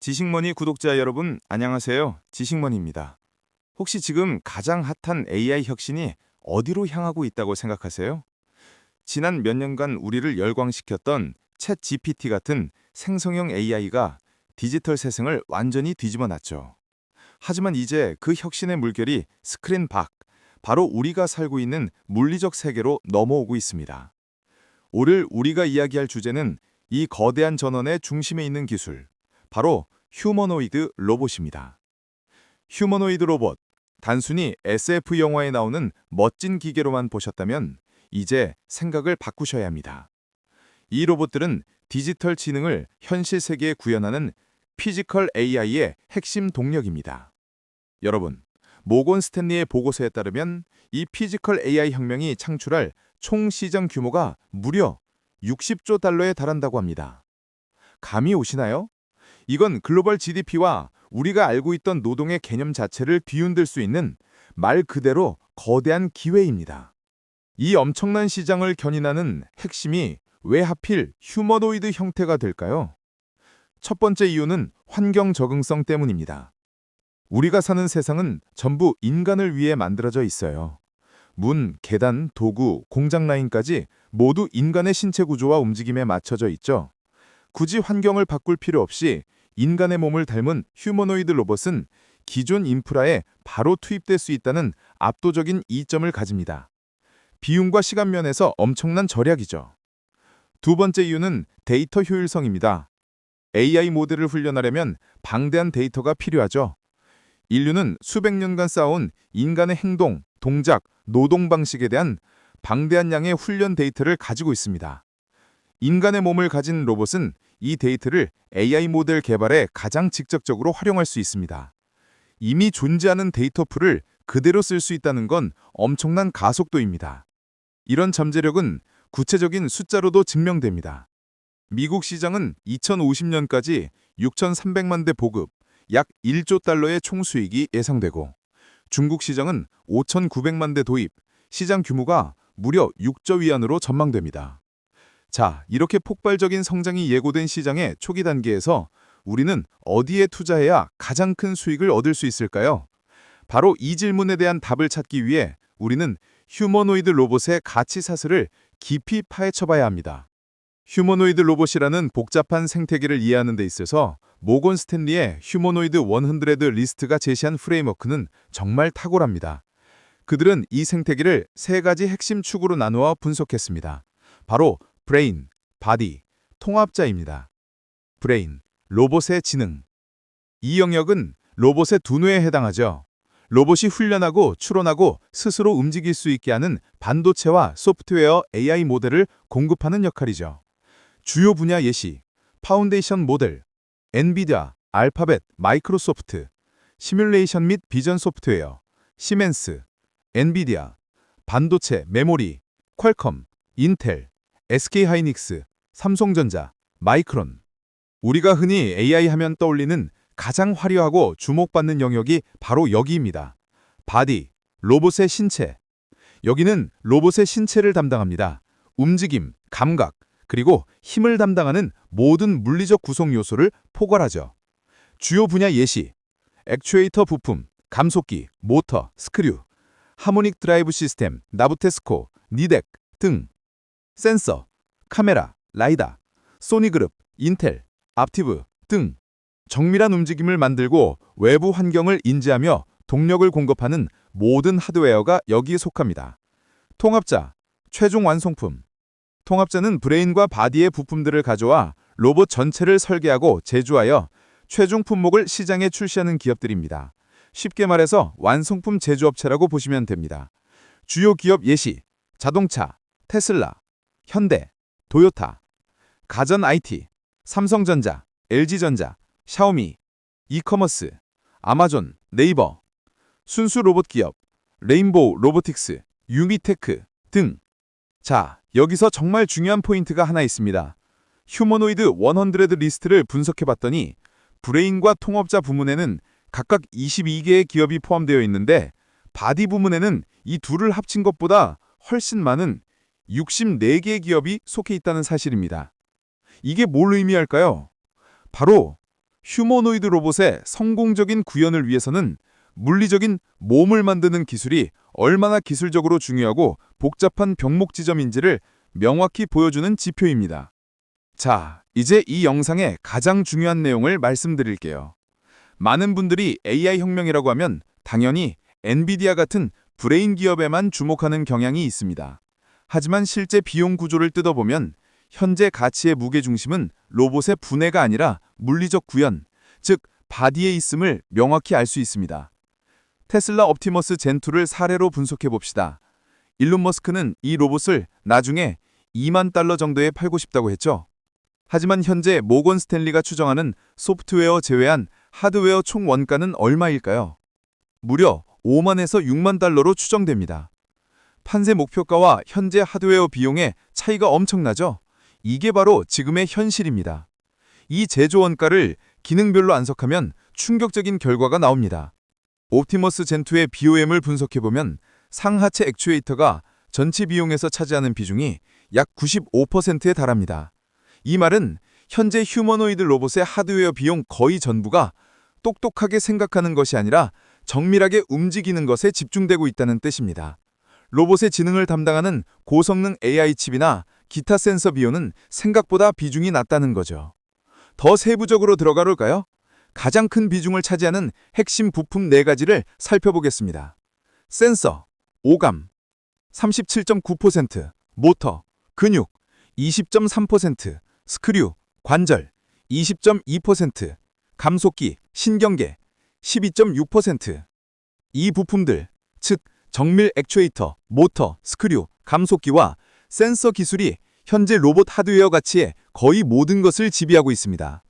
지식머니 구독자 여러분, 안녕하세요. 지식머니입니다. 혹시 지금 가장 핫한 AI 혁신이 어디로 향하고 있다고 생각하세요? 지난 몇 년간 우리를 열광시켰던 챗 GPT 같은 생성형 AI가 디지털 세상을 완전히 뒤집어 놨죠. 하지만 이제 그 혁신의 물결이 스크린 밖, 바로 우리가 살고 있는 물리적 세계로 넘어오고 있습니다. 오늘 우리가 이야기할 주제는 이 거대한 전원의 중심에 있는 기술, 바로 휴머노이드 로봇입니다. 휴머노이드 로봇, 단순히 SF 영화에 나오는 멋진 기계로만 보셨다면 이제 생각을 바꾸셔야 합니다. 이 로봇들은 디지털 지능을 현실 세계에 구현하는 피지컬 AI의 핵심 동력입니다. 여러분, 모건 스탠리의 보고서에 따르면 이 피지컬 AI 혁명이 창출할 총 시장 규모가 무려 60조 달러에 달한다고 합니다. 감이 오시나요? 이건 글로벌 GDP와 우리가 알고 있던 노동의 개념 자체를 뒤흔들 수 있는 말 그대로 거대한 기회입니다. 이 엄청난 시장을 견인하는 핵심이 왜 하필 휴머노이드 형태가 될까요? 첫 번째 이유는 환경 적응성 때문입니다. 우리가 사는 세상은 전부 인간을 위해 만들어져 있어요. 문, 계단, 도구, 공장 라인까지 모두 인간의 신체 구조와 움직임에 맞춰져 있죠. 굳이 환경을 바꿀 필요 없이 인간의 몸을 닮은 휴머노이드 로봇은 기존 인프라에 바로 투입될 수 있다는 압도적인 이점을 가집니다. 비용과 시간 면에서 엄청난 절약이죠. 두 번째 이유는 데이터 효율성입니다. AI 모델을 훈련하려면 방대한 데이터가 필요하죠. 인류는 수백 년간 쌓아온 인간의 행동, 동작, 노동 방식에 대한 방대한 양의 훈련 데이터를 가지고 있습니다. 인간의 몸을 가진 로봇은 이 데이터를 AI 모델 개발에 가장 직접적으로 활용할 수 있습니다. 이미 존재하는 데이터 풀을 그대로 쓸 수 있다는 건 엄청난 가속도입니다. 이런 잠재력은 구체적인 숫자로도 증명됩니다. 미국 시장은 2050년까지 6,300만 대 보급, 약 1조 달러의 총 수익이 예상되고 중국 시장은 5,900만 대 도입, 시장 규모가 무려 6조 위안으로 전망됩니다. 자, 이렇게 폭발적인 성장이 예고된 시장의 초기 단계에서 우리는 어디에 투자해야 가장 큰 수익을 얻을 수 있을까요? 바로 이 질문에 대한 답을 찾기 위해 우리는 휴머노이드 로봇의 가치 사슬을 깊이 파헤쳐 봐야 합니다. 휴머노이드 로봇이라는 복잡한 생태계를 이해하는 데 있어서 모건 스탠리의 휴머노이드 100 리스트가 제시한 프레임워크는 정말 탁월합니다. 그들은 이 생태계를 세 가지 핵심 축으로 나누어 분석했습니다. 바로 브레인, 바디, 통합자입니다. 브레인, 로봇의 지능. 이 영역은 로봇의 두뇌에 해당하죠. 로봇이 훈련하고 추론하고 스스로 움직일 수 있게 하는 반도체와 소프트웨어 AI 모델을 공급하는 역할이죠. 주요 분야 예시, 파운데이션 모델, 엔비디아, 알파벳, 마이크로소프트, 시뮬레이션 및 비전 소프트웨어, 시멘스, 엔비디아, 반도체, 메모리, 퀄컴, 인텔, SK하이닉스, 삼성전자, 마이크론. 우리가 흔히 AI 하면 떠올리는 가장 화려하고 주목받는 영역이 바로 여기입니다. 바디, 로봇의 신체. 여기는 로봇의 신체를 담당합니다. 움직임, 감각, 그리고 힘을 담당하는 모든 물리적 구성 요소를 포괄하죠. 주요 분야 예시, 액추에이터 부품, 감속기, 모터, 스크류, 하모닉 드라이브 시스템, 나부테스코, 니덱 등 센서, 카메라, 라이다, 소니그룹, 인텔, 앞티브 등 정밀한 움직임을 만들고 외부 환경을 인지하며 동력을 공급하는 모든 하드웨어가 여기에 속합니다. 통합자, 최종 완성품. 통합자는 브레인과 바디의 부품들을 가져와 로봇 전체를 설계하고 제조하여 최종 품목을 시장에 출시하는 기업들입니다. 쉽게 말해서 완성품 제조업체라고 보시면 됩니다. 주요 기업 예시, 자동차, 테슬라, 현대, 도요타, 가전 IT, 삼성전자, LG전자, 샤오미, 이커머스, 아마존, 네이버, 순수 로봇 기업, 레인보우 로보틱스, 유미테크 등. 자, 여기서 정말 중요한 포인트가 하나 있습니다. 휴머노이드 100 리스트를 분석해봤더니 브레인과 통업자 부문에는 각각 22개의 기업이 포함되어 있는데 바디 부문에는 이 둘을 합친 것보다 훨씬 많은 64개의 기업이 속해 있다는 사실입니다. 이게 뭘 의미할까요? 바로 휴머노이드 로봇의 성공적인 구현을 위해서는 물리적인 몸을 만드는 기술이 얼마나 기술적으로 중요하고 복잡한 병목 지점인지를 명확히 보여주는 지표입니다. 자, 이제 이 영상의 가장 중요한 내용을 말씀드릴게요. 많은 분들이 AI 혁명이라고 하면 당연히 엔비디아 같은 브레인 기업에만 주목하는 경향이 있습니다. 하지만 실제 비용 구조를 뜯어보면 현재 가치의 무게중심은 로봇의 분해가 아니라 물리적 구현, 즉 바디에 있음을 명확히 알 수 있습니다. 테슬라 옵티머스 젠2를 사례로 분석해 봅시다. 일론 머스크는 이 로봇을 나중에 2만 달러 정도에 팔고 싶다고 했죠. 하지만 현재 모건 스탠리가 추정하는 소프트웨어 제외한 하드웨어 총 원가는 얼마일까요? 무려 5만에서 6만 달러로 추정됩니다. 판세 목표가와 현재 하드웨어 비용의 차이가 엄청나죠? 이게 바로 지금의 현실입니다. 이 제조 원가를 기능별로 안석하면 충격적인 결과가 나옵니다. 옵티머스 젠2의 BOM을 분석해보면 상하체 액추에이터가 전체 비용에서 차지하는 비중이 약 95%에 달합니다. 이 말은 현재 휴머노이드 로봇의 하드웨어 비용 거의 전부가 똑똑하게 생각하는 것이 아니라 정밀하게 움직이는 것에 집중되고 있다는 뜻입니다. 로봇의 지능을 담당하는 고성능 AI 칩이나 기타 센서 비용은 생각보다 비중이 낮다는 거죠. 더 세부적으로 들어가 볼까요? 가장 큰 비중을 차지하는 핵심 부품 4가지를 살펴보겠습니다. 센서, 오감, 37.9%, 모터, 근육, 20.3%, 스크류, 관절, 20.2%, 감속기, 신경계, 12.6%. 이 부품들, 즉 정밀 액추에이터, 모터, 스크류, 감속기와 센서 기술이 현재 로봇 하드웨어 가치의 거의 모든 것을 지배하고 있습니다.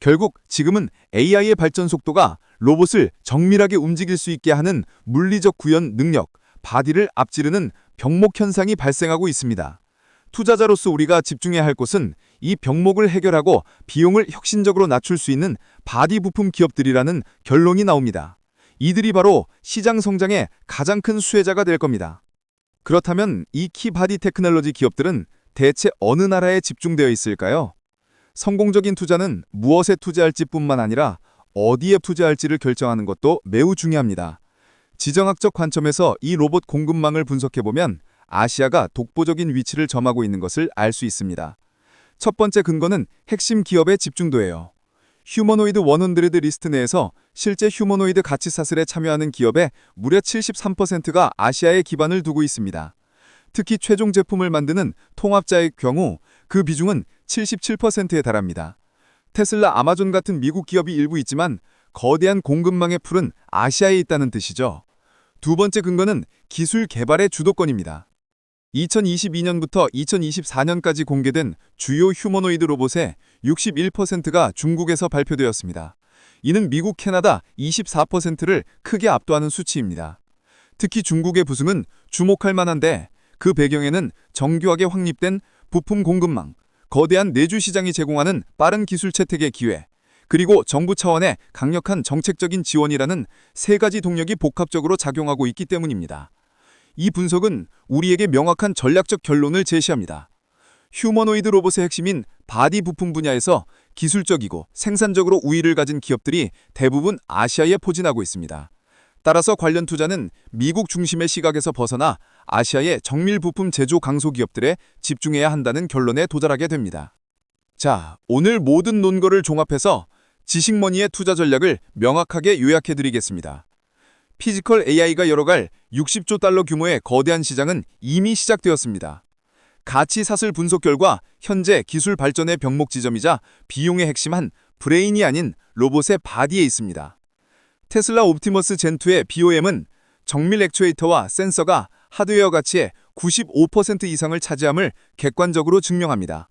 결국 지금은 AI의 발전 속도가 로봇을 정밀하게 움직일 수 있게 하는 물리적 구현 능력, 바디를 앞지르는 병목 현상이 발생하고 있습니다. 투자자로서 우리가 집중해야 할 곳은 이 병목을 해결하고 비용을 혁신적으로 낮출 수 있는 바디 부품 기업들이라는 결론이 나옵니다. 이들이 바로 시장 성장의 가장 큰 수혜자가 될 겁니다. 그렇다면 이 키바디 테크놀로지 기업들은 대체 어느 나라에 집중되어 있을까요? 성공적인 투자는 무엇에 투자할지 뿐만 아니라 어디에 투자할지를 결정하는 것도 매우 중요합니다. 지정학적 관점에서 이 로봇 공급망을 분석해보면 아시아가 독보적인 위치를 점하고 있는 것을 알 수 있습니다. 첫 번째 근거는 핵심 기업의 집중도예요. 휴머노이드 100 리스트 내에서 실제 휴머노이드 가치 사슬에 참여하는 기업의 무려 73%가 아시아에 기반을 두고 있습니다. 특히 최종 제품을 만드는 통합자의 경우 그 비중은 77%에 달합니다. 테슬라, 아마존 같은 미국 기업이 일부 있지만 거대한 공급망의 풀은 아시아에 있다는 뜻이죠. 두 번째 근거는 기술 개발의 주도권입니다. 2022년부터 2024년까지 공개된 주요 휴머노이드 로봇의 61%가 중국에서 발표되었습니다. 이는 미국, 캐나다 24%를 크게 압도하는 수치입니다. 특히 중국의 부승은 주목할 만한데 그 배경에는 정교하게 확립된 부품 공급망, 거대한 내주 시장이 제공하는 빠른 기술 채택의 기회, 그리고 정부 차원의 강력한 정책적인 지원이라는 세 가지 동력이 복합적으로 작용하고 있기 때문입니다. 이 분석은 우리에게 명확한 전략적 결론을 제시합니다. 휴머노이드 로봇의 핵심인 바디 부품 분야에서 기술적이고 생산적으로 우위를 가진 기업들이 대부분 아시아에 포진하고 있습니다. 따라서 관련 투자는 미국 중심의 시각에서 벗어나 아시아의 정밀 부품 제조 강소 기업들에 집중해야 한다는 결론에 도달하게 됩니다. 자, 오늘 모든 논거를 종합해서 지식머니의 투자 전략을 명확하게 요약해 드리겠습니다. 피지컬 AI가 열어갈 60조 달러 규모의 거대한 시장은 이미 시작되었습니다. 가치 사슬 분석 결과 현재 기술 발전의 병목 지점이자 비용의 핵심한 브레인이 아닌 로봇의 바디에 있습니다. 테슬라 옵티머스 젠2의 BOM은 정밀 액추에이터와 센서가 하드웨어 가치의 95% 이상을 차지함을 객관적으로 증명합니다.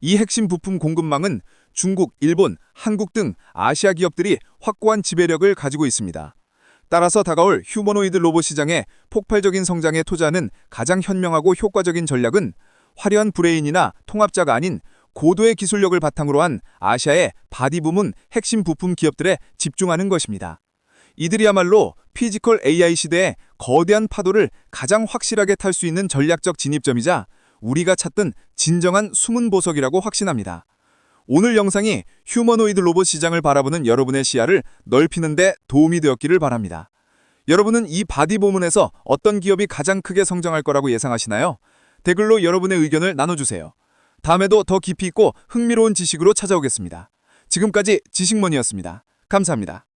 이 핵심 부품 공급망은 중국, 일본, 한국 등 아시아 기업들이 확고한 지배력을 가지고 있습니다. 따라서 다가올 휴머노이드 로봇 시장의 폭발적인 성장에 투자하는 가장 현명하고 효과적인 전략은 화려한 브레인이나 통합자가 아닌 고도의 기술력을 바탕으로 한 아시아의 바디 부문 핵심 부품 기업들에 집중하는 것입니다. 이들이야말로 피지컬 AI 시대의 거대한 파도를 가장 확실하게 탈 수 있는 전략적 진입점이자 우리가 찾던 진정한 숨은 보석이라고 확신합니다. 오늘 영상이 휴머노이드 로봇 시장을 바라보는 여러분의 시야를 넓히는 데 도움이 되었기를 바랍니다. 여러분은 이 바디 보문에서 어떤 기업이 가장 크게 성장할 거라고 예상하시나요? 댓글로 여러분의 의견을 나눠주세요. 다음에도 더 깊이 있고 흥미로운 지식으로 찾아오겠습니다. 지금까지 지식머니였습니다. 감사합니다.